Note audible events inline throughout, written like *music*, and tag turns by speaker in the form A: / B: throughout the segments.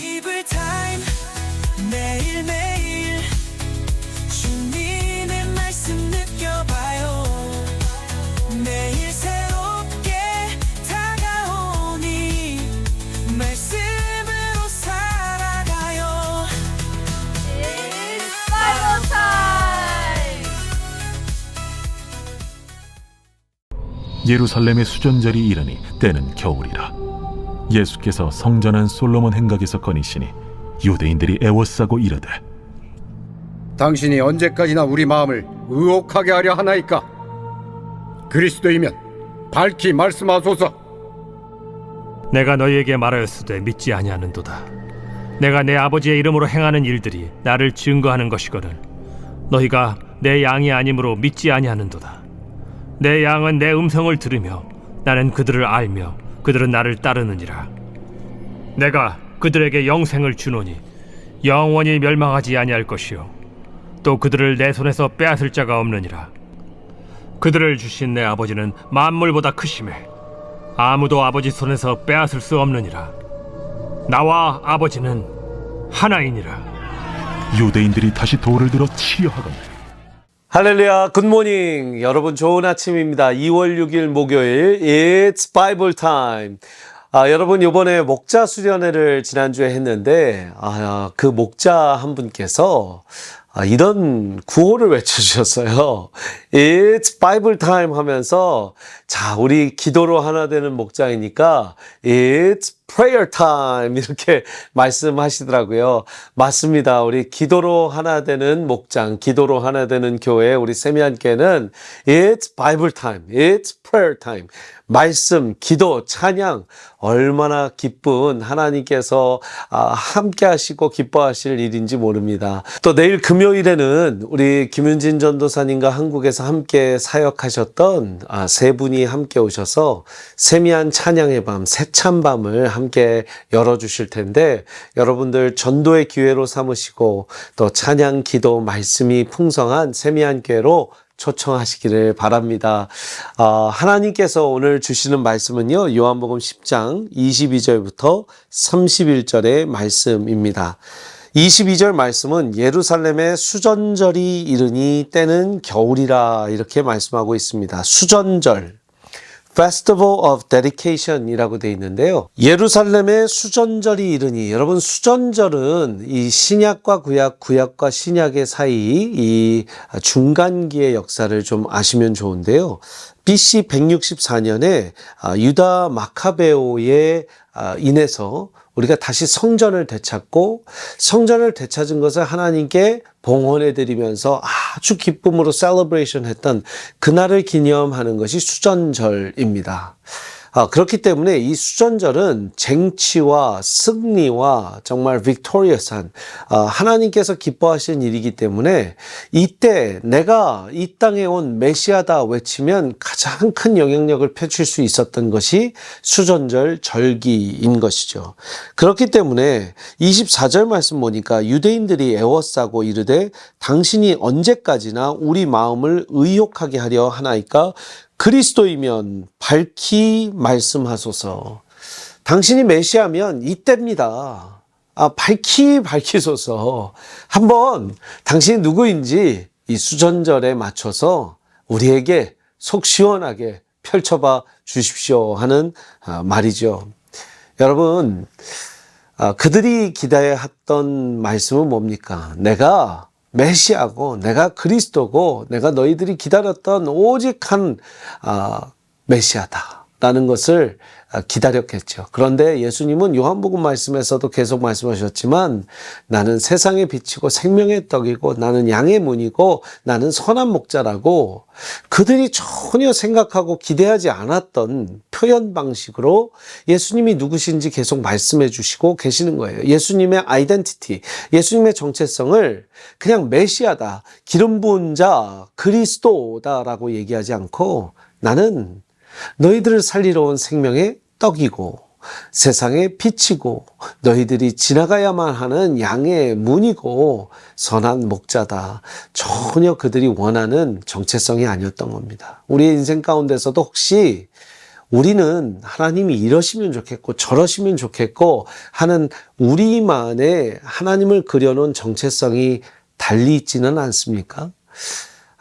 A: 바이블 타임 매일매일 주님의 말씀 느껴봐요 매일 새롭게 다가오니 말씀으로 살아가요
B: 바이블 타임!
C: 예루살렘의 수전절이 이르니 때는 겨울이라 예수께서 성전한 솔로몬 행각에서 거니시니 유대인들이 애워싸고 이르되
D: 당신이 언제까지나 우리 마음을 의혹하게 하려 하나이까? 그리스도이면 밝히 말씀하소서.
E: 내가 너희에게 말하였으되 믿지 아니하는도다. 내가 내 아버지의 이름으로 행하는 일들이 나를 증거하는 것이거든. 너희가 내 양이 아니므로 믿지 아니하는도다. 내 양은 내 음성을 들으며 나는 그들을 알며 그들은 나를 따르느니라. 내가 그들에게 영생을 주노니 영원히 멸망하지 아니할 것이요 또 그들을 내 손에서 빼앗을 자가 없느니라. 그들을 주신 내 아버지는 만물보다 크심에 아무도 아버지 손에서 빼앗을 수 없느니라. 나와 아버지는 하나이니라.
C: 유대인들이 다시 돌을 들어 치려 하거늘
F: 할렐루야, 굿모닝. 여러분 좋은 아침입니다. 2월 6일 목요일, It's Bible Time. 아, 여러분 이번에 목자 수련회를 지난주에 했는데, 아, 그 목자 한 분께서 아, 이런 구호를 외쳐주셨어요. It's Bible Time 하면서, 자, 우리 기도로 하나 되는 목장이니까, It's Prayer Time. *laughs* 이렇게 말씀하시더라고요. 맞습니다. 우리 기도로 하나 되는 목장, 기도로 하나 되는 교회, 우리 세미한께는 It's Bible Time. It's Prayer Time. 말씀, 기도, 찬양, 얼마나 기쁜 하나님께서 아, 함께 하시고 기뻐하실 일인지 모릅니다. 또 내일 금요일에는 우리 김윤진 전도사님과 한국에서 함께 사역하셨던 아, 세 분이 함께 오셔서 세미한 찬양의 밤, 새찬 밤을 함께 열어주실 텐데 여러분들 전도의 기회로 삼으시고 또 찬양, 기도, 말씀이 풍성한 세미한 교회로 초청하시기를 바랍니다. 아, 하나님께서 오늘 주시는 말씀은요, 요한복음 10장 22절부터 31절의 말씀입니다. 22절 말씀은 예루살렘의 수전절이 이르니 때는 겨울이라 이렇게 말씀하고 있습니다. 수전절. Festival of Dedication이라고 되어 있는데요. 예루살렘의 수전절이 이르니 여러분 수전절은 이 신약과 구약, 구약과 신약의 사이 이 중간기의 역사를 좀 아시면 좋은데요. BC 164년에 아, 유다 마카베오에 아, 인해서 우리가 다시 성전을 되찾고 성전을 되찾은 것을 하나님께 봉헌해 드리면서 아주 기쁨으로 셀러브레이션 했던 그날을 기념하는 것이 수전절입니다. 아, 그렇기 때문에 이 수전절은 쟁취와 승리와 정말 빅토리어스한 아, 하나님께서 기뻐하시는 일이기 때문에 이때 내가 이 땅에 온 메시아다 외치면 가장 큰 영향력을 펼칠 수 있었던 것이 수전절 절기인 것이죠. 그렇기 때문에 24절 말씀 보니까 유대인들이 애워싸고 이르되 당신이 언제까지나 우리 마음을 의욕하게 하려 하나이까 그리스도이면 밝히 말씀하소서. 당신이 메시아면 이때입니다. 아, 밝히 밝히소서. 한번 당신이 누구인지 이 수전절에 맞춰서 우리에게 속 시원하게 펼쳐봐 주십시오 하는 아, 말이죠. 여러분, 아, 그들이 기다렸던 말씀은 뭡니까? 내가 메시아고, 내가 그리스도고, 내가 너희들이 기다렸던 오직 한 아, 메시아다 라는 것을 아, 기다렸겠죠. 그런데 예수님은 요한복음 말씀에서도 계속 말씀하셨지만 나는 세상의 빛이고 생명의 떡이고 나는 양의 문이고 나는 선한 목자라고 그들이 전혀 생각하고 기대하지 않았던 표현 방식으로 예수님이 누구신지 계속 말씀해 주시고 계시는 거예요. 예수님의 아이덴티티, 예수님의 정체성을 그냥 메시아다, 기름 부은 자, 그리스도다라고 얘기하지 않고 나는 너희들을 살리러 온 생명의 떡이고 세상의 빛이고 너희들이 지나가야만 하는 양의 문이고 선한 목자다. 전혀 그들이 원하는 정체성이 아니었던 겁니다. 우리의 인생 가운데서도 혹시 우리는 하나님이 이러시면 좋겠고 저러시면 좋겠고 하는 우리만의 하나님을 그려놓은 정체성이 달리 있지는 않습니까?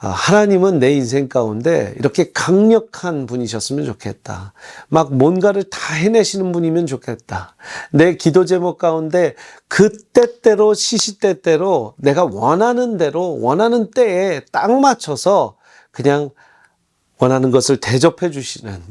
F: 아, 하나님은 내 인생 가운데 이렇게 강력한 분이셨으면 좋겠다. 막 뭔가를 다 해내시는 분이면 좋겠다. 내 기도 제목 가운데 그때때로 시시때때로 내가 원하는 대로 원하는 때에 딱 맞춰서 그냥 원하는 것을 대접해 주시는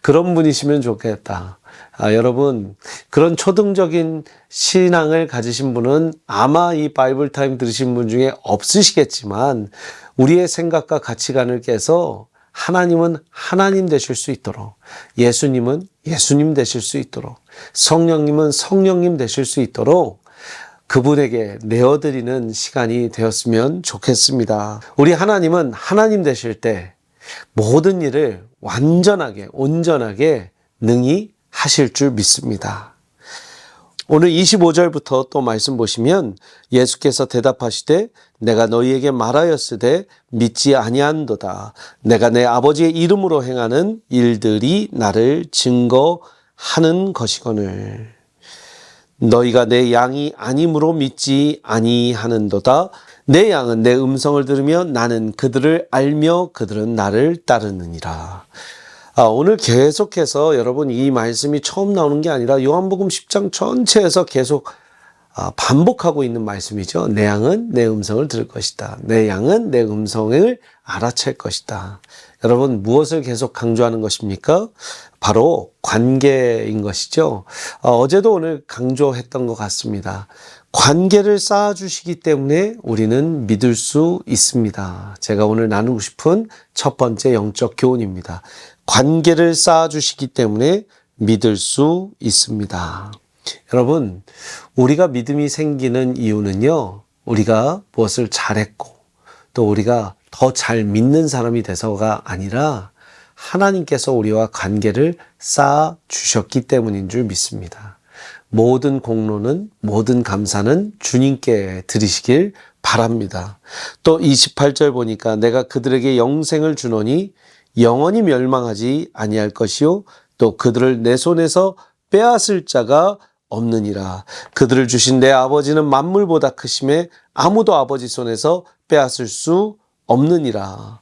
F: 그런 분이시면 좋겠다. 아, 여러분, 그런 초등적인 신앙을 가지신 분은 아마 이 바이블 타임 들으신 분 중에 없으시겠지만 우리의 생각과 가치관을 깨서 하나님은 하나님 되실 수 있도록 예수님은 예수님 되실 수 있도록 성령님은 성령님 되실 수 있도록 그분에게 내어드리는 시간이 되었으면 좋겠습니다. 우리 하나님은 하나님 되실 때 모든 일을 완전하게, 온전하게 능히 하실 줄 믿습니다. 오늘 25절부터 또 말씀 보시면 예수께서 대답하시되 내가 너희에게 말하였으되 믿지 아니한도다. 내가 내 아버지의 이름으로 행하는 일들이 나를 증거하는 것이거늘. 너희가 내 양이 아님으로 믿지 아니하는도다. 내 양은 내 음성을 들으며 나는 그들을 알며 그들은 나를 따르느니라. 아, 오늘 계속해서 여러분 이 말씀이 처음 나오는 게 아니라 요한복음 10장 전체에서 계속 아, 반복하고 있는 말씀이죠. 내 양은 내 음성을 들을 것이다. 내 양은 내 음성을 알아챌 것이다. 여러분 무엇을 계속 강조하는 것입니까? 바로 관계인 것이죠. 어, 어제도 오늘 강조했던 것 같습니다. 관계를 쌓아주시기 때문에 우리는 믿을 수 있습니다. 제가 오늘 나누고 싶은 첫 번째 영적 교훈입니다. 관계를 쌓아주시기 때문에 믿을 수 있습니다. 여러분, 우리가 믿음이 생기는 이유는요, 우리가 무엇을 잘했고, 또 우리가 더 잘 믿는 사람이 돼서가 아니라 하나님께서 우리와 관계를 쌓아 주셨기 때문인 줄 믿습니다. 모든 공로는 모든 감사는 주님께 드리시길 바랍니다. 또 28절 보니까 내가 그들에게 영생을 주노니 영원히 멸망하지 아니할 것이요 또 그들을 내 손에서 빼앗을 자가 없느니라. 그들을 주신 내 아버지는 만물보다 크심에 아무도 아버지 손에서 빼앗을 수 없느니라.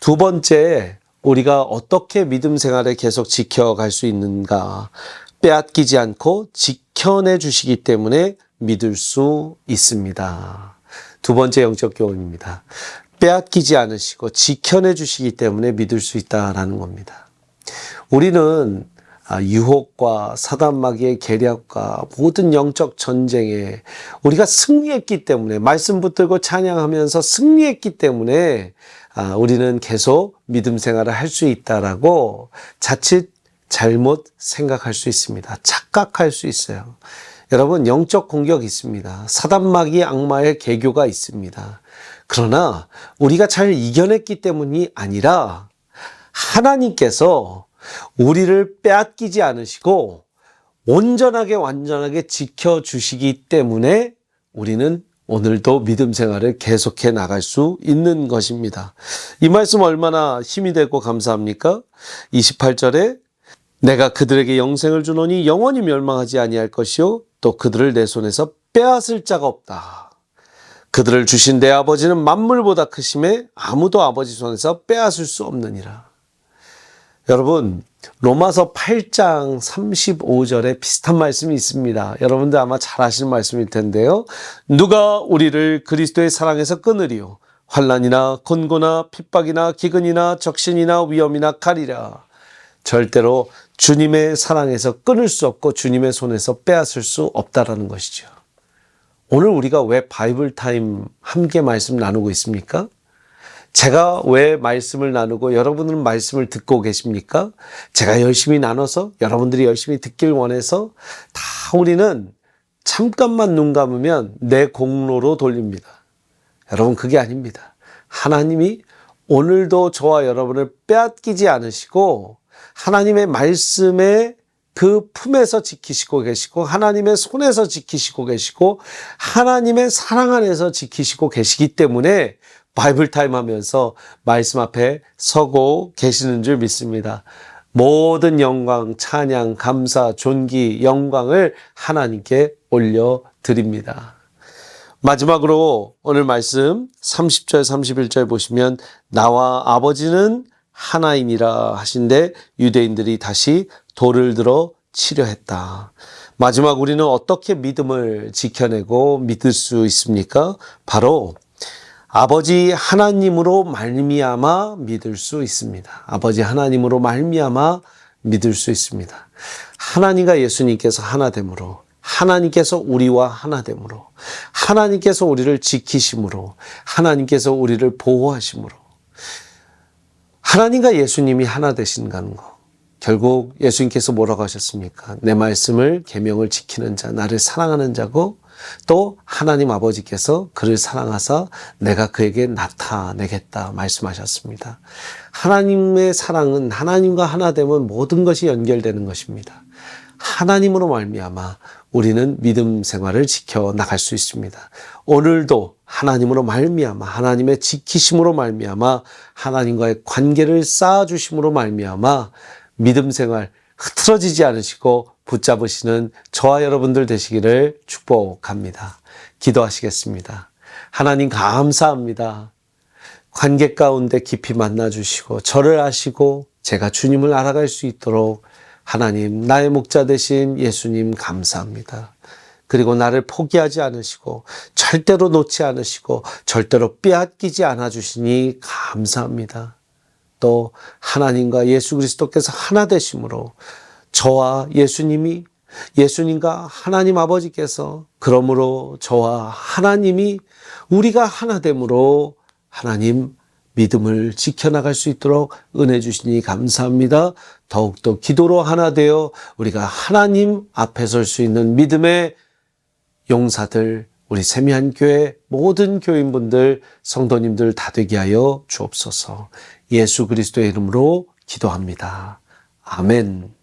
F: 두 번째, 우리가 어떻게 믿음 생활을 계속 지켜갈 수 있는가? 빼앗기지 않고 지켜내 주시기 때문에 믿을 수 있습니다. 두 번째 영적 교훈입니다. 빼앗기지 않으시고 지켜내 주시기 때문에 믿을 수 있다라는 겁니다. 우리는 아, 유혹과 사단마귀의 계략과 모든 영적 전쟁에 우리가 승리했기 때문에 말씀 붙들고 찬양하면서 승리했기 때문에 아, 우리는 계속 믿음 생활을 할 수 있다라고 자칫 잘못 생각할 수 있습니다. 착각할 수 있어요. 여러분 영적 공격이 있습니다. 사단마귀 악마의 개교가 있습니다. 그러나 우리가 잘 이겨냈기 때문이 아니라 하나님께서 우리를 빼앗기지 않으시고 온전하게 완전하게 지켜주시기 때문에 우리는 오늘도 믿음 생활을 계속해 나갈 수 있는 것입니다. 이 말씀 얼마나 힘이 되고 감사합니까? 28절에 내가 그들에게 영생을 주노니 영원히 멸망하지 아니할 것이요 또 그들을 내 손에서 빼앗을 자가 없다. 그들을 주신 내 아버지는 만물보다 크심에 아무도 아버지 손에서 빼앗을 수 없느니라. 여러분, 로마서 8장 35절에 비슷한 말씀이 있습니다. 여러분들 아마 잘 아시는 말씀일 텐데요. 누가 우리를 그리스도의 사랑에서 끊으리요? 환란이나 곤고나 핍박이나 기근이나 적신이나 위험이나 칼이라. 절대로 주님의 사랑에서 끊을 수 없고 주님의 손에서 빼앗을 수 없다라는 것이죠. 오늘 우리가 왜 바이블 타임 함께 말씀 나누고 있습니까? 제가 왜 말씀을 나누고 여러분은 말씀을 듣고 계십니까? 제가 열심히 나눠서 여러분들이 열심히 듣길 원해서 다 우리는 잠깐만 눈 감으면 내 공로로 돌립니다. 여러분 그게 아닙니다. 하나님이 오늘도 저와 여러분을 빼앗기지 않으시고 하나님의 말씀에 그 품에서 지키시고 계시고 하나님의 손에서 지키시고 계시고 하나님의 사랑 안에서 지키시고 계시기 때문에 바이블 타임 하면서 말씀 앞에 서고 계시는 줄 믿습니다. 모든 영광, 찬양, 감사, 존귀, 영광을 하나님께 올려 드립니다. 마지막으로 오늘 말씀 30절 31절 보시면 나와 아버지는 하나이니라 하신데 유대인들이 다시 돌을 들어 치려 했다. 마지막 우리는 어떻게 믿음을 지켜내고 믿을 수 있습니까? 바로 아버지 하나님으로 말미암아 믿을 수 있습니다. 아버지 하나님으로 말미암아 믿을 수 있습니다. 하나님과 예수님께서 하나됨으로 하나님께서 우리와 하나됨으로 하나님께서 우리를 지키심으로 하나님께서 우리를 보호하심으로 하나님과 예수님이 하나 되신다는 거. 결국 예수님께서 뭐라고 하셨습니까? 내 말씀을 계명을 지키는 자, 나를 사랑하는 자고 또 하나님 아버지께서 그를 사랑하사 내가 그에게 나타내겠다 말씀하셨습니다. 하나님의 사랑은 하나님과 하나 되면 모든 것이 연결되는 것입니다. 하나님으로 말미암아 우리는 믿음 생활을 지켜 나갈 수 있습니다. 오늘도 하나님으로 말미암아 하나님의 지키심으로 말미암아 하나님과의 관계를 쌓아 주심으로 말미암아 믿음 생활 흐트러지지 않으시고 붙잡으시는 저와 여러분들 되시기를 축복합니다. 기도하시겠습니다. 하나님 감사합니다. 관계 가운데 깊이 만나 주시고 저를 아시고 제가 주님을 알아갈 수 있도록 하나님 나의 목자 되신 예수님 감사합니다. 그리고 나를 포기하지 않으시고 절대로 놓지 않으시고 절대로 빼앗기지 않아 주시니 감사합니다. 또 하나님과 예수 그리스도께서 하나 되심으로 저와 예수님이 예수님과 하나님 아버지께서 그러므로 저와 하나님이 우리가 하나 됨으로 하나님 믿음을 지켜나갈 수 있도록 은혜 주시니 감사합니다. 더욱더 기도로 하나 되어 우리가 하나님 앞에 설 수 있는 믿음의 용사들, 우리 세미한 교회 모든 교인분들, 성도님들 다 되게 하여 주옵소서. 예수 그리스도의 이름으로 기도합니다. 아멘.